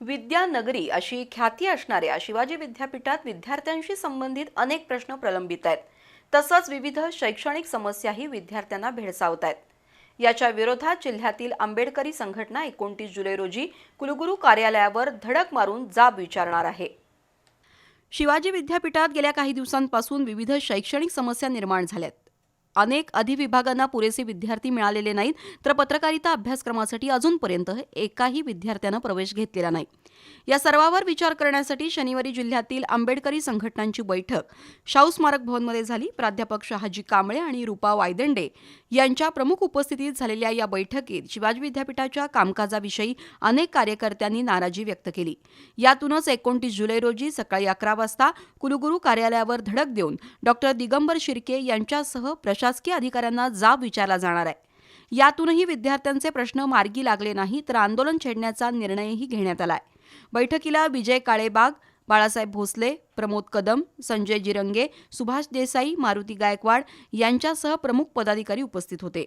विद्यानगरी अशी ख्याती असणाऱ्या शिवाजी विद्यापीठात विद्यार्थ्यांशी संबंधित अनेक प्रश्न प्रलंबित आहेत. तसंच विविध शैक्षणिक समस्याही विद्यार्थ्यांना भेडसावत आहेत. याच्या विरोधात जिल्ह्यातील आंबेडकरी संघटना एकोणतीस जुलै रोजी कुलगुरू कार्यालयावर धडक मारून जाब विचारणार आहे. शिवाजी विद्यापीठात गेल्या काही दिवसांपासून विविध शैक्षणिक समस्या निर्माण झाल्यात. अनेक अधिविभागांना पुरेसे विद्यार्थी मिळालेले नाहीत तर पत्रकारिता अभ्यासक्रमासाठी अजूनपर्यंत एकाही विद्यार्थ्यानं प्रवेश घेतलेला नाही. या सर्वावर विचार करण्यासाठी शनिवारी जिल्ह्यातील आंबेडकरी संघटनांची बैठक शाहू स्मारक भवनमध्ये झाली. प्राध्यापक शहाजी कांबळे आणि रुपा वायदंडे यांच्या प्रमुख उपस्थितीत झालेल्या या बैठकीत शिवाजी विद्यापीठाच्या कामकाजाविषयी अनेक कार्यकर्त्यांनी नाराजी व्यक्त केली. यातूनच एकोणतीस जुलै रोजी सकाळी अकरा वाजता कुलगुरू कार्यालयावर धडक देऊन डॉक्टर दिगंबर शिर्के यांच्यासह प्रशासकीय अधिकाऱ्यांना जाब विचारला जाणार आहे. यातूनही विद्यार्थ्यांचे प्रश्न मार्गी लागले नाही तर आंदोलन छेडण्याचा निर्णयही घेण्यात आलाय. बैठकीला विजय काळेबाग बाळासाहेब भोसले प्रमोद कदम संजय जिरंगे सुभाष देसाई मारुती गायकवाड यांच्यासह प्रमुख पदाधिकारी उपस्थित होते.